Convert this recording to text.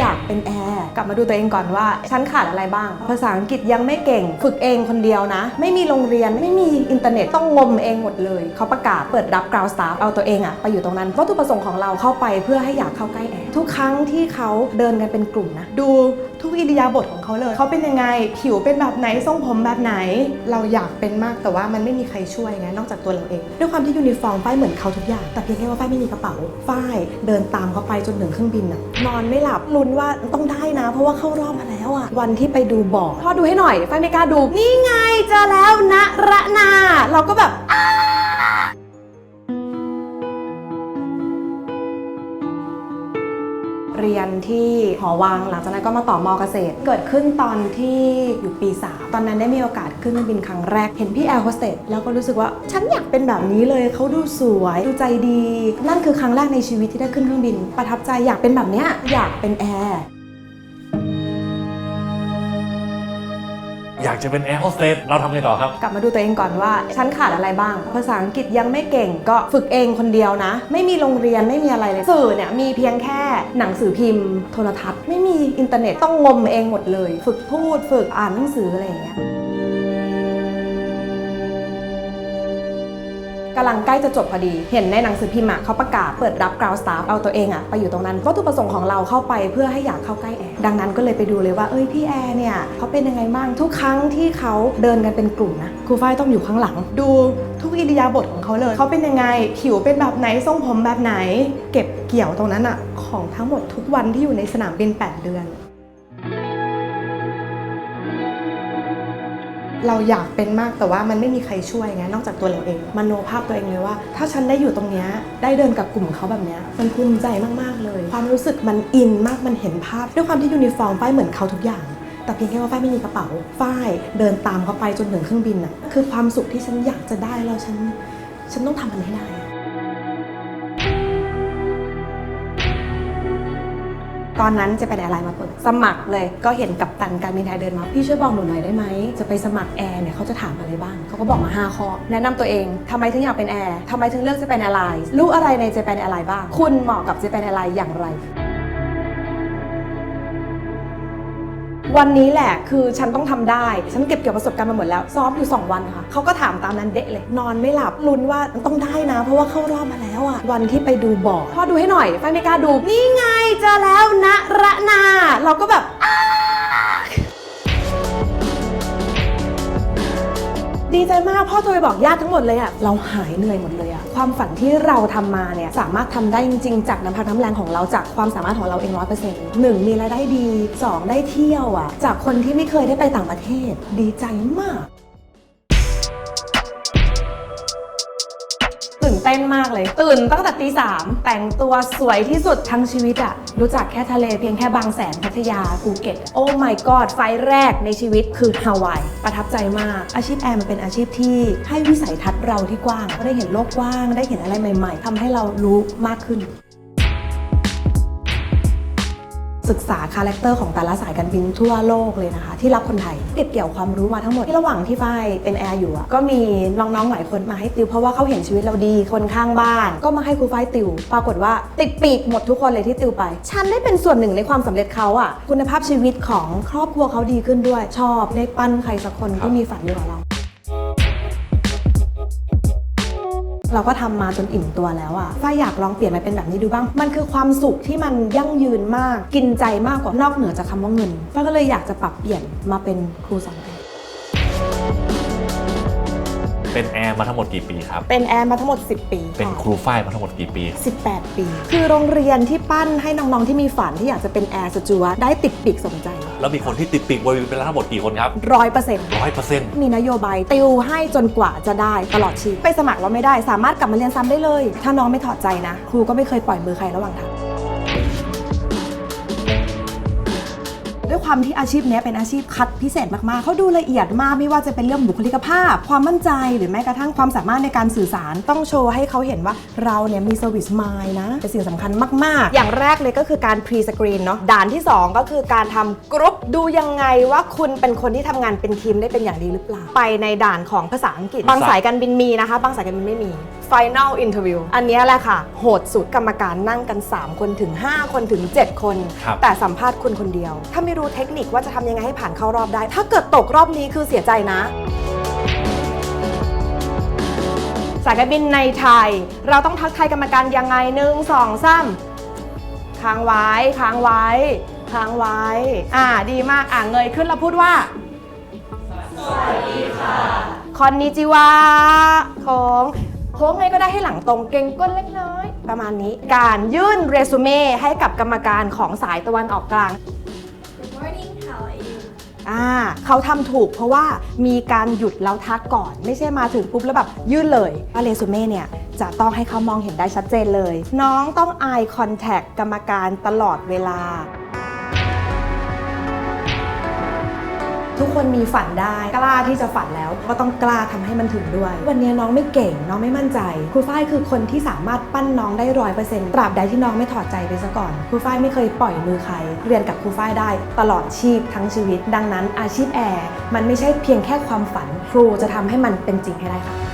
อยากเป็นแอร์กลับมาดูตัวเองก่อนว่า ฉันขาดอะไรบ้าง ภาษาอังกฤษยังไม่เก่ง ฝึกเองคนเดียวนะ ไม่มีโรงเรียนไม่มีอินเทอร์เน็ตต้องงมเองหมดเลย เขาประกาศเปิดรับกราวสตาฟเอาตัวเองอะไปอยู่ตรงนั้นวัตถุประสงค์ของเราเข้าไปเพื่อให้อยากเข้าใกล้แอร์ทุกครั้งที่เขาเดินกันเป็นกลุ่มนะดู ทุกอิริยาบถของเขาเลย เขาเป็นยังไง ผิวเป็นแบบไหน ทรงผมแบบไหน เราอยากเป็นมากแต่ว่ามันไม่มีใครช่วยไง นอกจากตัวเราเอง ด้วยความที่ยูนิฟอร์มฝ้ายเหมือนเขาทุกอย่าง แต่เพียงแค่ว่าฝ้ายไม่มีกระเป๋า ฝ้ายเดินตามเขาไปจนถึงเครื่องบินอะนอนไม่หลับ ลุ้นว่าต้องได้นะ เพราะว่าเข้ารอบมาแล้วอะวันที่ไปดูบอร์ดพ่อดูให้หน่อย ฝ้ายไม่กล้าดู นี่ไงเจอแล้วนะระนา เราก็แบบ เรียนที่หอวัง หลังจากนั้นก็มาต่อมอเกษตร เกิดขึ้นตอนที่อยู่ปี 3 ตอนนั้นได้มีโอกาสขึ้นเครื่องบินครั้งแรก เห็นพี่แอร์โฮสเตสแล้วก็รู้สึกว่าฉันอยากเป็นแบบนี้เลยเขาดูสวย ดูใจดี นั่นคือครั้งแรกในชีวิตที่ได้ขึ้นเครื่องบิน ประทับใจอยากเป็นแบบเนี้ยอยากเป็นแอร์ อยากจะเป็นแอร์โฮสเตสเราทำไงต่อครับ กลับมาดูตัวเองก่อนว่าฉันขาดอะไรบ้าง ภาษาอังกฤษยังไม่เก่งก็ฝึกเองคนเดียวนะ ไม่มีโรงเรียนไม่มีอะไรเลยสื่อเนี่ยมีเพียงแค่หนังสือพิมพ์ โทรทัศน์ ไม่มีอินเทอร์เน็ตต้องงมเองหมดเลย ฝึกพูดฝึกอ่านหนังสืออะไรอย่างเงี้ยำลังใกล้จะจบพอดี เห็นในหนังสือพิมพ์เขาประกาศเปิดรับกราวสตาฟเอาตัวเองอะไปอยู่ตรงนั้นวัตถุประสงค์ของเราเข้าไปเพื่อให้อยากเข้าใกล้แอร์ดังนั้นก็เลยไปดูเลยว่าเอ้ยพี่แอร์เนี่ยเขาเป็นยังไงบ้างทุกครั้งที่เขาเดินกันเป็นกลุ่มนะครูฝ้ายต้องอยู่ข้างหลัง ดูทุกอิริยาบถของเขาเลยเขาเป็นยังไงผิวเป็นแบบไหนทรงผมแบบไหน เก็บเกี่ยวตรงนั้นอะของทั้งหมดทุกวันที่อยู่ในสนามบิน 8 เดือน เราอยากเป็นมากแต่ว่ามันไม่มีใครช่วยไงนอกจากตัวเราเองมโนภาพตัวเองเลยว่า ถ้าฉันได้อยู่ตรงนี้ได้เดินกับกลุ่มเขาแบบนี้มันภูมิใจมากๆเลย ความรู้สึกมันอินมากมันเห็นภาพ ด้วยความที่ยูนิฟอร์มป้ายเหมือนเขาทุกอย่างแต่เพียงแค่ว่าฝ้ายไม่มีกระเป๋า ฝ้ายเดินตามเขาไปจนถึงเครื่องบินน่ะ คือความสุขที่ฉันอยากจะได้แล้วฉัน ฉันต้องทำมันให้ได้ ตอนนั้นจะเป็นอะไรมาเปิด สมัครเลยก็เห็นกับตันการบินไทยเดินมา พี่ช่วยบอกหนูหน่อยได้ไหม จะไปสมัครแอร์เนี่ยเขาจะถามอะไรบ้าง เขาก็บอกมา 5 ข้อ แนะนำตัวเองทำไมถึงอยากเป็นแอร์ทำไมถึงเลือกจะเป็นแอร์ไลน์รู้อะไรในจะเป็นแอร์ไลน์บ้าง คุณเหมาะกับจะเป็นแอร์ไลน์อย่างไรวันนี้แหละคือฉันต้องทำได้ ฉันเก็บเกี่ยวประสบการณ์มาหมดแล้ว ซ้อมอยู่ 2 วันค่ะเขาก็ถามตามนั้นเดะเลย นอนไม่หลับลุ้นว่าต้องได้นะ เพราะว่าเข้ารอบมาแล้วอะวันที่ไปดูบอร์ดพ่อดูให้หน่อยไฟไม่กล้าดู นี่ไงเจอแล้วนะระนา เราก็แบบดีใจมากพ่อโทรไปบอกญาติทั้งหมดเลยอะเราหายเหนื่อยหมดเลยอะความฝันที่เราทำมาเนี่ยสามารถทำได้จริงๆ จากน้ำพักน้ำแรงของเราจากความสามารถของเราเองร้อยเปอร์เซ็นต์หนึ่งมีรายได้ดีสองได้เที่ยวอะจากคนที่ไม่เคยได้ไปต่างประเทศ ดีใจมาก ตื่นเต้นมากเลย ตื่นตั้งแต่ตีสามแต่งตัวสวยที่สุดทั้งชีวิตอะรู้จักแค่ทะเลเพียงแค่บางแสนพัทยาภูเก็ตโอ้ my god ไฟแรกในชีวิตคือฮาวายประทับใจมาก อาชีพแอร์มันเป็นอาชีพที่ให้วิสัยทัศน์เราที่กว้างได้เห็นโลกกว้าง ได้เห็นอะไรใหม่ ๆทำให้เรารู้มากขึ้น ศึกษาคาแรคเตอร์ของแต่ละสายการบินทั่วโลกเลยนะคะ ที่รับคนไทยเก็บเกี่ยวความรู้มาทั้งหมดที่ระหว่างที่ฝ้ายเป็นแอร์อยู่อะก็มีน้องๆหลายคนมาให้ติวเพราะว่าเขาเห็นชีวิตเราดีคนข้างบ้าน ก็มาให้ครูฝ้ายติว ปรากฏว่าติดปีกหมดทุกคนเลยที่ติวไป ฉันได้เป็นส่วนหนึ่งในความสำเร็จเขาอะคุณภาพชีวิตของครอบครัวเขาดีขึ้นด้วย ชอบได้ปั้นใครสักคนที่มีฝันอยู่กับเรา เราก็ทำมาจนอิ่มตัวแล้วอะฝ้ายอยากลองเปลี่ยนมาเป็นแบบนี้ดูบ้าง มันคือความสุขที่มันยั่งยืนมาก กินใจมากกว่านอกเหนือจากคำว่าเงินฝ้ายก็เลยอยากจะปรับเปลี่ยนมาเป็นครูสอนแอร์เป็นแอร์มาทั้งหมดกี่ปีครับ เป็นแอร์มาทั้งหมด 10 ปี เป็นครูฝ้ายมาทั้งหมดกี่ปี 18 ปี คือโรงเรียนที่ปั้นให้น้องๆที่มีฝันที่อยากจะเป็นแอร์สจวตได้ติดปีกสมใจ แล้วมีคนที่ติดปีกบริเวณเป็นทั้งหมดกี่คนครับร้อยเปอร์เซ็นต์ร้อยเปอร์เซ็นต์มีนโยบายติวให้จนกว่าจะได้ตลอดชีวิตไปสมัครแล้วไม่ได้ สามารถกลับมาเรียนซ้ำได้เลย ถ้าน้องไม่ถอดใจนะ ครูก็ไม่เคยปล่อยมือใครระหว่างทางด้วยความที่อาชีพเนี้ยเป็นอาชีพคัดพิเศษมากๆ เขาดูละเอียดมากไม่ว่าจะเป็นเรื่องบุคลิกภาพ ความมั่นใจหรือแม้กระทั่งความสามารถในการสื่อสาร ต้องโชว์ให้เขาเห็นว่าเราเนี่ยมีเซอร์วิสมายนะ เป็นสิ่งสำคัญมากๆ อย่างแรกเลยก็คือการพรีสกรีนเนาะด่านที่ 2 ก็คือการทำกรุ๊ป ดูยังไงว่าคุณเป็นคนที่ทำงานเป็นทีมได้เป็นอย่างดีหรือเปล่า ไปในด่านของภาษาอังกฤษ บางสายการบินมีนะคะ บางสายการบินไม่มี Final Interview อันเนี้ยแหละค่ะ โหดสุดกรรมการนั่งกัน 3 คนถึง 5 คนถึง 7 คน ครับ แต่สัมภาษณ์คุณคนเดียว ถ้าไม่รู้เทคนิคว่าจะทำยังไงให้ผ่านเข้ารอบได้ ถ้าเกิดตกรอบนี้คือเสียใจนะ สายการบินในไทย เราต้องทักทายกรรมการยังไงหนึ่งสองสามค้างไว้ค้างไว้ ค้างไว้ อ่า ดีมาก อ่าเงยขึ้นแล้วพูดว่าคอนนิจิวะโค้งโค้งไงก็ได้ให้หลังตรงเก่งก้นเล็กน้อย ประมาณนี้ การยื่นเรซูเม่ให้กับกรรมการของสายตะวันออกกลาง Good morning, how are you? อ่าเขาทำถูกเพราะว่ามีการหยุดแล้วทักก่อน ไม่ใช่มาถึงปุ๊บแล้วแบบยื่นเลยว่าเรซูเม่เนี่ยจะต้องให้เขามองเห็นได้ชัดเจนเลย น้องต้อง eye contact กรรมการตลอดเวลา ทุกคนมีฝันได้กล้าที่จะฝันแล้วก็ต้องกล้าทำให้มันถึงด้วย วันนี้น้องไม่เก่งน้องไม่มั่นใจ ครูฝ้ายคือคนที่สามารถปั้นน้องได้ร้อยเปอร์เซ็นต์ตราบใดที่น้องไม่ถอดใจไปซะก่อนครูฝ้ายไม่เคยปล่อยมือใคร เรียนกับครูฝ้ายได้ ตลอดชีพทั้งชีวิต ดังนั้นอาชีพแอร์มันไม่ใช่เพียงแค่ความฝัน ครูจะทำให้มันเป็นจริงให้ได้ค่ะ